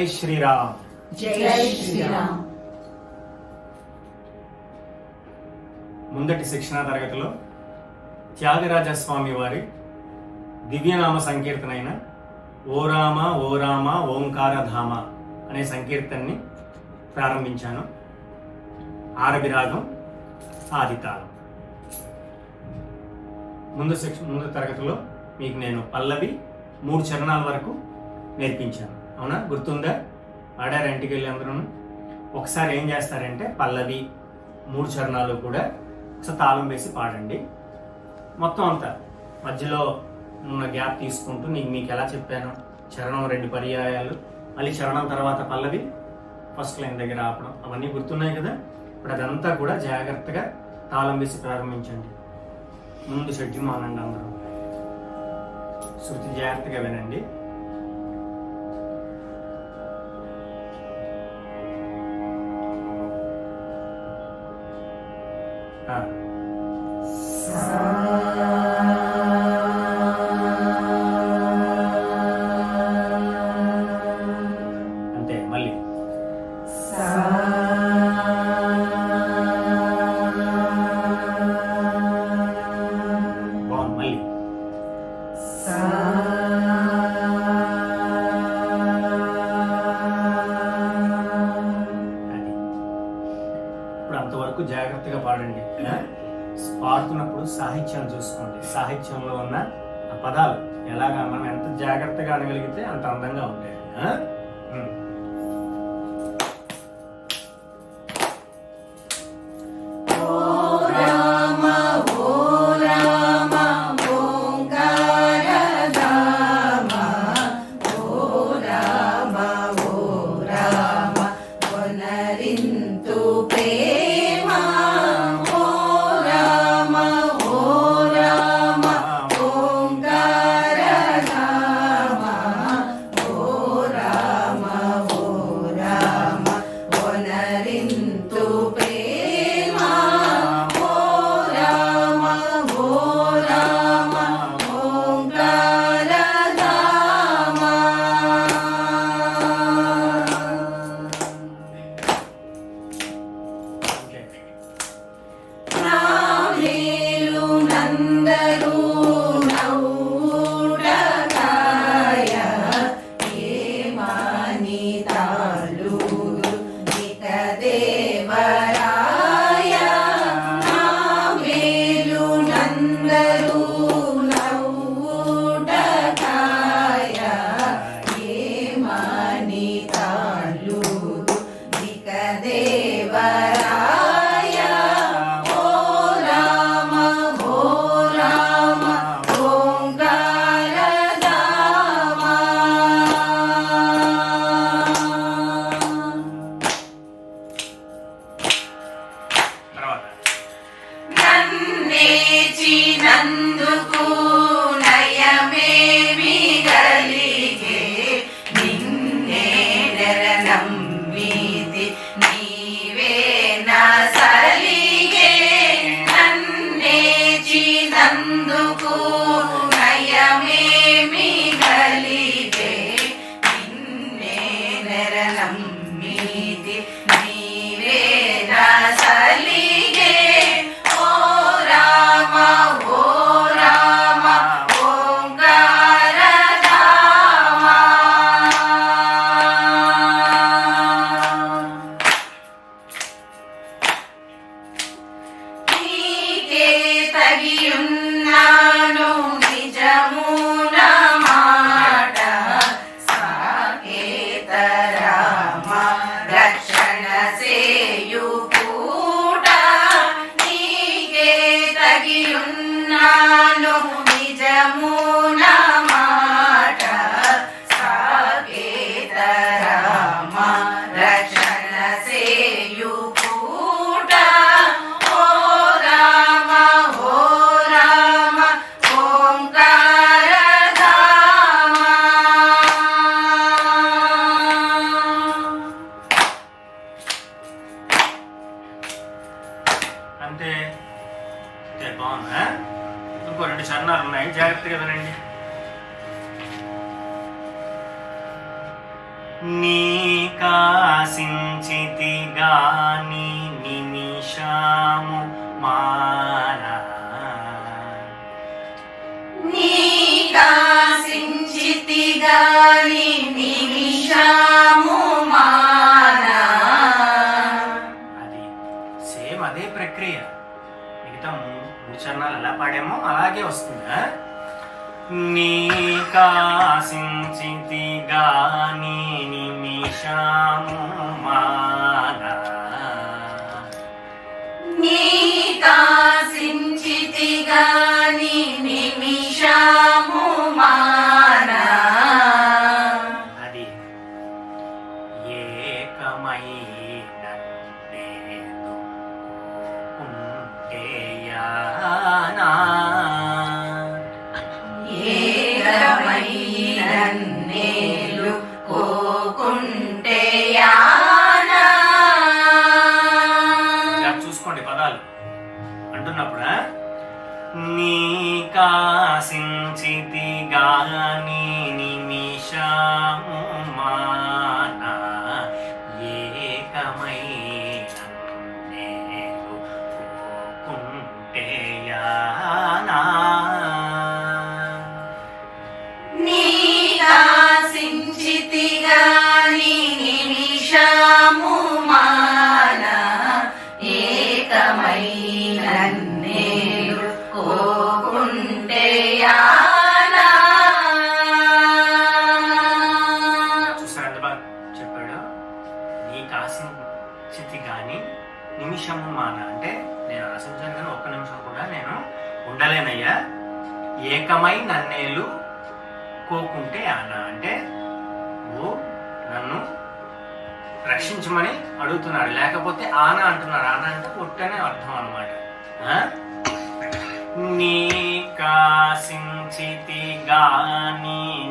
జై శ్రీరామ్. జై శ్రీరామ్. ముందటి శిక్షణా తరగతిలో త్యాగరాజ స్వామి వారి దివ్యనామ సంకీర్తన అయిన ఓ రామ ఓ రామ ఓంకార ధామ అనే సంకీర్తనని ప్రారంభించాను. ఆరవి రాగం ఆదితాళం. ముందు శిక్ష ముందు తరగతిలో మీకు నేను పల్లవి మూడు చరణాల వరకు నేర్పించాను. అవునా? గుర్తుందా? ఆడారు ఇంటికి వెళ్ళి అందరూ ఒకసారి ఏం చేస్తారంటే పల్లవి మూడు చరణాలు కూడా ఒకసారి తాళం వేసి పాడండి. మొత్తం అంతా మధ్యలో ఉన్న గ్యాప్ తీసుకుంటూ నీకు మీకు ఎలా చెప్పాను? చరణం రెండు పర్యాయాలు మళ్ళీ చరణం తర్వాత పల్లవి ఫస్ట్ లైన్ దగ్గర ఆపడం. అవన్నీ గుర్తున్నాయి కదా? ఇప్పుడు అదంతా కూడా జాగ్రత్తగా తాళం వేసి ప్రారంభించండి. ముందు షెడ్యూమ్ మానండి అందరూ. శృతి జాగ్రత్తగా వినండి. అంతే నన్నేచినందుకు ఇంకో రెండు సన్నాలు ఉన్నాయి. జాగ్రత్తగా వినండి నీ కాసించితి గాని నిమిషాము మారా. నీ కాసించితి గాని నిమిషా పాడామో అలాగే వస్తుందా నీ కాసించితిగా నీ నిమిషాము మాన నీ కాసించితిగా ఆన అంటున్నారు. ఆన అంటే పుట్టనే అర్థం అనమాట నీ కాసించితి గానీ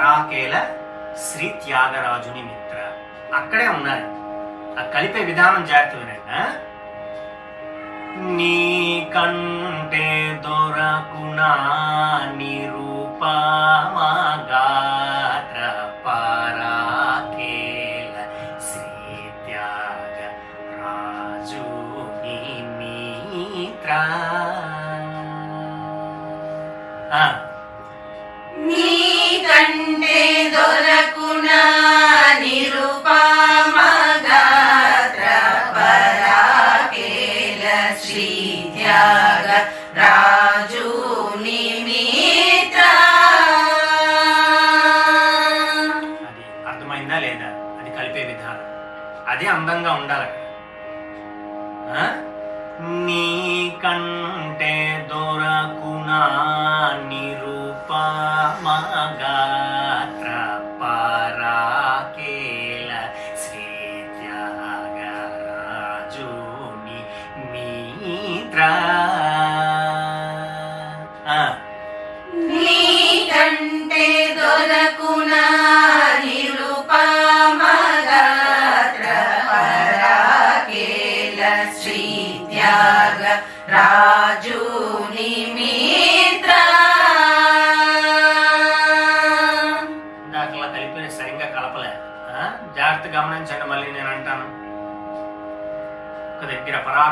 పరాకేల శ్రీ త్యాగరాజుని మిత్ర. అక్కడే ఉన్నారు. ఆ కలిపే విధానం జాగ్రత్త వినండి నీ కంటే దొరకునా నిరూపమాగాత్ర పరాకేల శ్రీ త్యాగ రాజుని మిత్ర కంటే దొరకున నిరుపమగాత్ర పరాకేల శ్రీ త్యాగ రాజు నిమిత్ర అది అర్థమైందా లేదా? అది కలిపే విధానం. అది అందంగా ఉండాలి నీ కంటే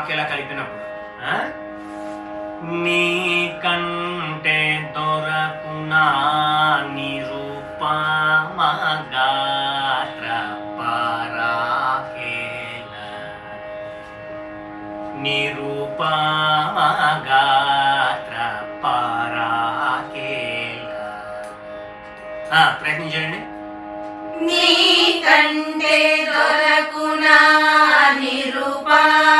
దగ్గర కలిపినప్పుడు. ఆ? నీ కంటే దొరకునా నిరూపమగాత్ర పరాకేల నిరూపమగాత్ర ఆ, ప్రయత్నం చేయండి నీ కంటే దొరకునా నిరుపమగాత్ర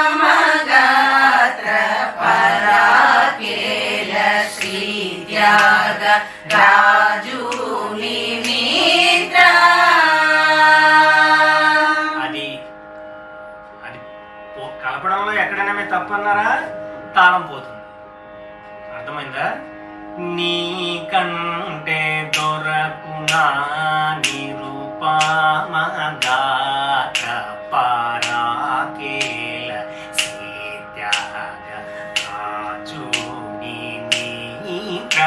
తాళం పోతుంది అర్థమైందా నీ కంటే దొరకునా నిరూపమగాత్ర పరాకేల సీత్యాగ రాజు నిమిత్ర.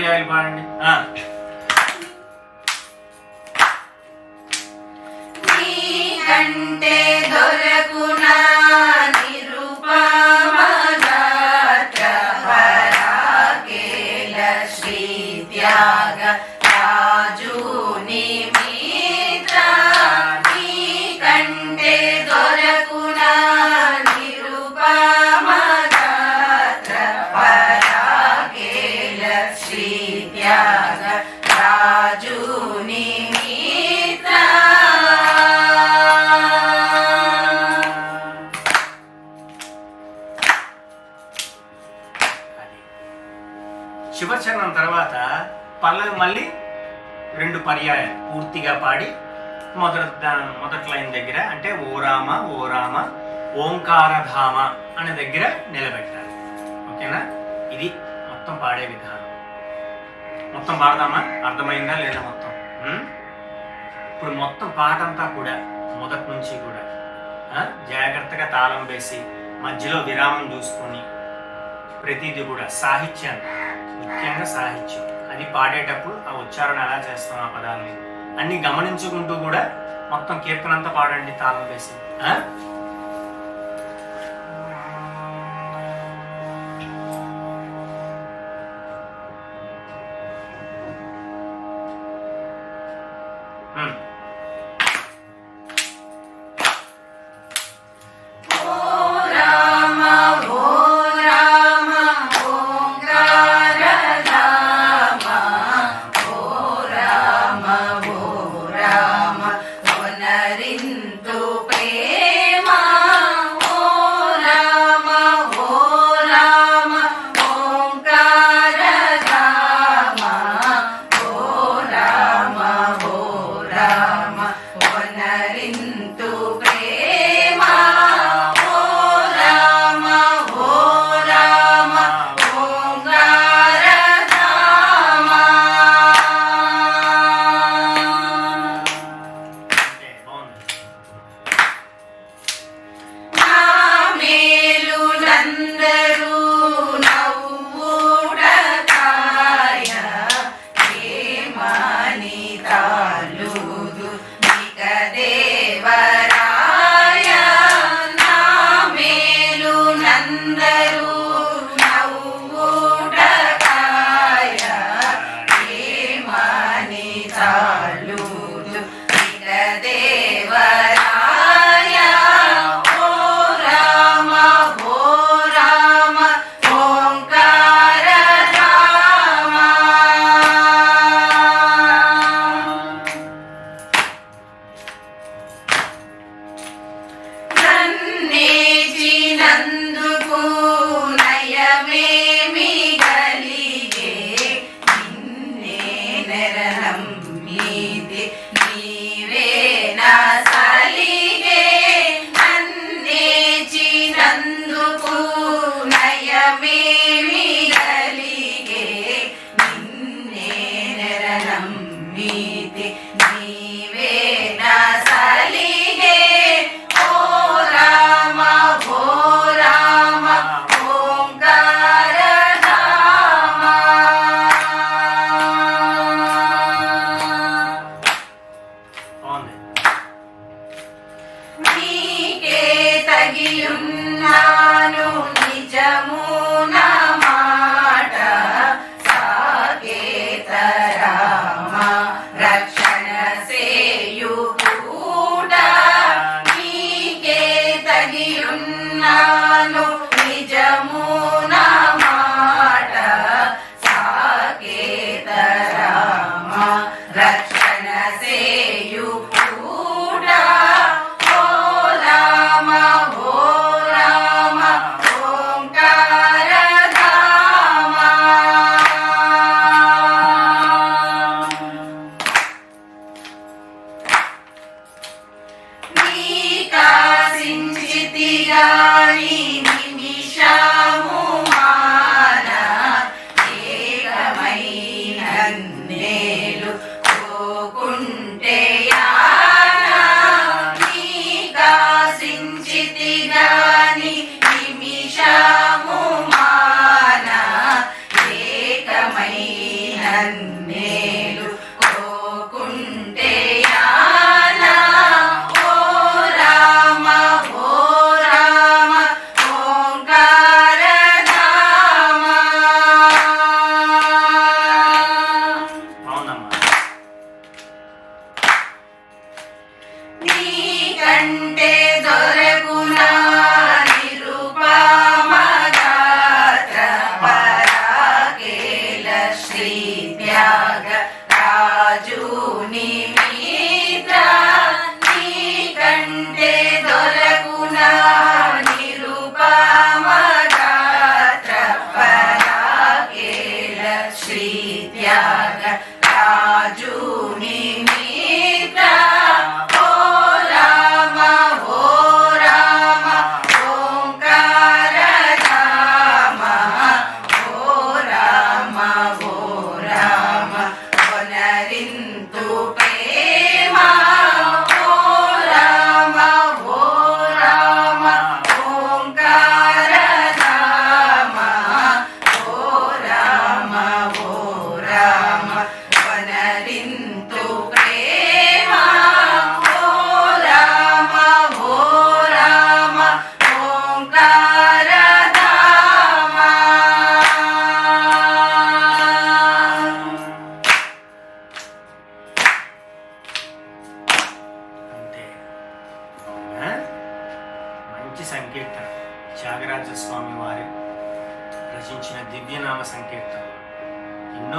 పర్యాయాలు పాడండి. శివచరణం తర్వాత పల్లవి మళ్ళీ రెండు పర్యాయాలు పూర్తిగా పాడి మొదటి మొదటి లైన్ దగ్గర అంటే ఓ రామ ఓ రామ ఓంకారధామ అనే దగ్గర నిలబెట్టాలి. ఓకేనా? ఇది మొత్తం పాడే విధానం. మొత్తం పాడదామా? అర్థమైందా లేదా మొత్తం? ఇప్పుడు మొత్తం పాట అంతా కూడా మొదటి నుంచి కూడా జాగ్రత్తగా తాళం వేసి మధ్యలో విరామం చూసుకొని ప్రతిదీ కూడా సాహిత్యాన్ని ముఖ్యంగా సాహిత్యం అది పాడేటప్పుడు ఆ ఉచ్చారణ ఎలా చేస్తాం ఆ పదాలని అన్ని గమనించుకుంటూ కూడా మొత్తం కీర్తనంతా పాడండి తాళం వేసి.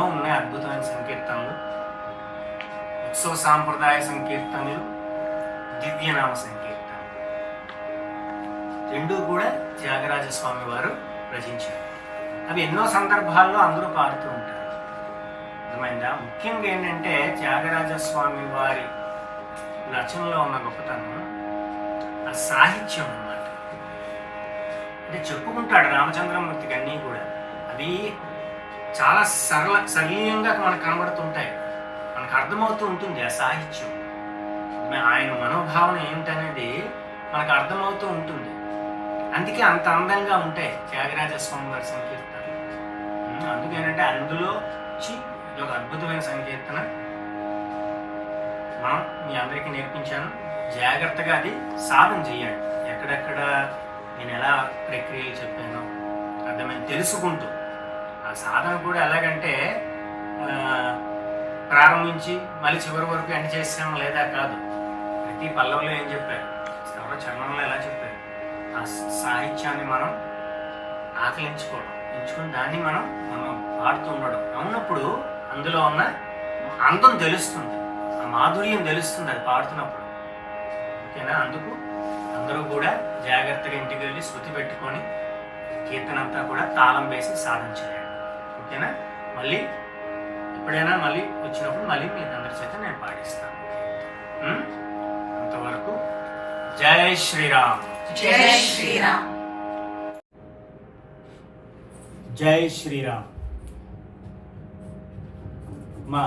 ఎన్నో ఉన్నాయి అద్భుతమైన సంకీర్తనలు. ఉత్సవ సాంప్రదాయ సంకీర్తనలు దివ్యనామ సంకీర్తన రెండు కూడా త్యాగరాజ స్వామి వారు రచించారు. అవి ఎన్నో సందర్భాల్లో అందరూ పాడుతూ ఉంటారు. అర్థమైందా? ముఖ్యంగా ఏంటంటే త్యాగరాజ స్వామి వారి రచనలో ఉన్న గొప్పతనం ఆ సాహిత్యం అన్నమాట. అంటే చెప్పుకుంటాడు రామచంద్రమూర్తికి అన్నీ కూడా. అవి చాలా సరళ సరళీయంగా మనకు కనబడుతుంటాయి. మనకు అర్థమవుతూ ఉంటుంది ఆ సాహిత్యం. ఆయన మనోభావన ఏమిటనేది మనకు అర్థమవుతూ ఉంటుంది. అందుకే అంత అందంగా ఉంటాయి త్యాగరాజ స్వామి వారి సంకీర్తన అందుకేనంటే అందులో వచ్చి ఇది ఒక అద్భుతమైన సంకీర్తన. మనం మీ అందరికీ నేర్పించాను. జాగ్రత్తగా అది సాధన చేయండి ఎక్కడెక్కడ నేను ఎలా ప్రక్రియలు చెప్పానో అర్థమైంది. తెలుసుకుంటూ సాధన కూడా ఎలాగంటే ప్రారంభించి మళ్ళీ చివరి వరకు ఎండ్ చేసాం లేదా కాదు. ప్రతి పల్లవులు ఏం చెప్పారు? ఎవరో చరణంలో ఎలా చెప్పారు? ఆ సాహిత్యాన్ని మనం ఆకలించుకోవడం ఎంచుకుని దాన్ని మనం మనం పాడుతూ ఉండడం. అవునప్పుడు అందులో ఉన్న అందం తెలుస్తుంది. ఆ మాధుర్యం తెలుస్తుంది అది పాడుతున్నప్పుడు. ఓకేనా? అందుకు అందరూ కూడా జాగ్రత్తగా ఇంటికి వెళ్ళి శృతి పెట్టుకొని కీర్తనంతా కూడా తాళం వేసి సాధన ఓకేనా? మళ్ళీ ఎప్పుడైనా మళ్ళీ వచ్చినప్పుడు మళ్ళీ మీ అందరి చేత నేను పాటిస్తాను? అంతవరకు జై శ్రీరామ్. జై శ్రీరామ్. జై శ్రీరామ్. మా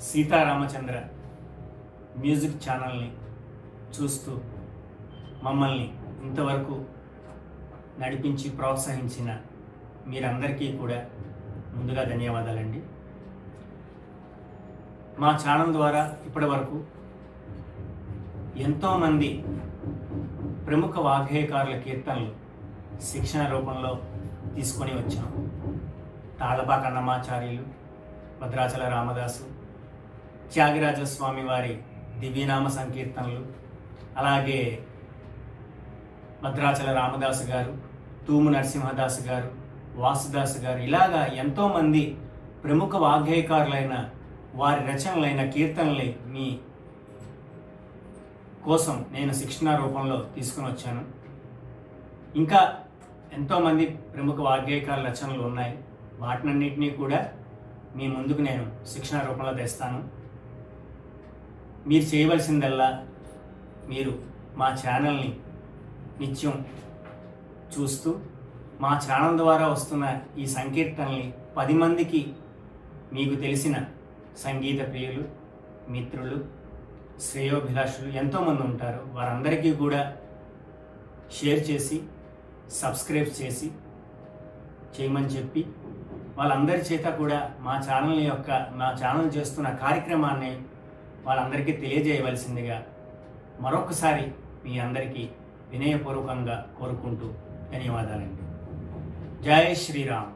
సీతారామచంద్ర మ్యూజిక్ ఛానల్ని చూస్తూ మమ్మల్ని ఇంతవరకు నడిపించి ప్రోత్సహించిన మీరందరికీ కూడా ముందుగా ధన్యవాదాలండి. మా ఛానల్ ద్వారా ఇప్పటి వరకు ఎంతోమంది ప్రముఖ వాగ్గేయకారుల కీర్తనలు శిక్షణ రూపంలో తీసుకొని వచ్చాం. తాళపాక అన్నమాచార్యులు భద్రాచల రామదాసు త్యాగిరాజస్వామి వారి దివ్యనామ సంకీర్తనలు అలాగే భద్రాచల రామదాసు గారు తూము నరసింహదాసు గారు వాసుదాస్ గారు. ఇలాగా ఎంతోమంది ప్రముఖ వాగ్గేయకారులైన వారి రచనలైన కీర్తనలని మీ కోసం నేను శిక్షణ రూపంలో తీసుకుని వచ్చాను. ఇంకా ఎంతోమంది ప్రముఖ వాగ్గేయకారుల రచనలు ఉన్నాయి. వాటినన్నింటినీ కూడా మీ ముందుకు నేను శిక్షణ రూపంలో తెస్తాను. మీరు చేయవలసిందల్లా మీరు మా ఛానల్ని నిత్యం చూస్తూ మా ఛానల్ ద్వారా వస్తున్న ఈ సంకీర్తనల్ని పది మందికి మీకు తెలిసిన సంగీత ప్రియులు మిత్రులు శ్రేయోభిలాషులు ఎంతోమంది ఉంటారు. వారందరికీ కూడా షేర్ చేసి సబ్స్క్రైబ్ చేసి చేయమని చెప్పి వాళ్ళందరి చేత కూడా మా ఛానల్ యొక్క మా ఛానల్ చేస్తున్న కార్యక్రమాన్ని వాళ్ళందరికీ తెలియజేయవలసిందిగా మరొకసారి మీ అందరికీ వినయపూర్వకంగా కోరుకుంటూ ధన్యవాదాలండి. జై శ్రీరామ్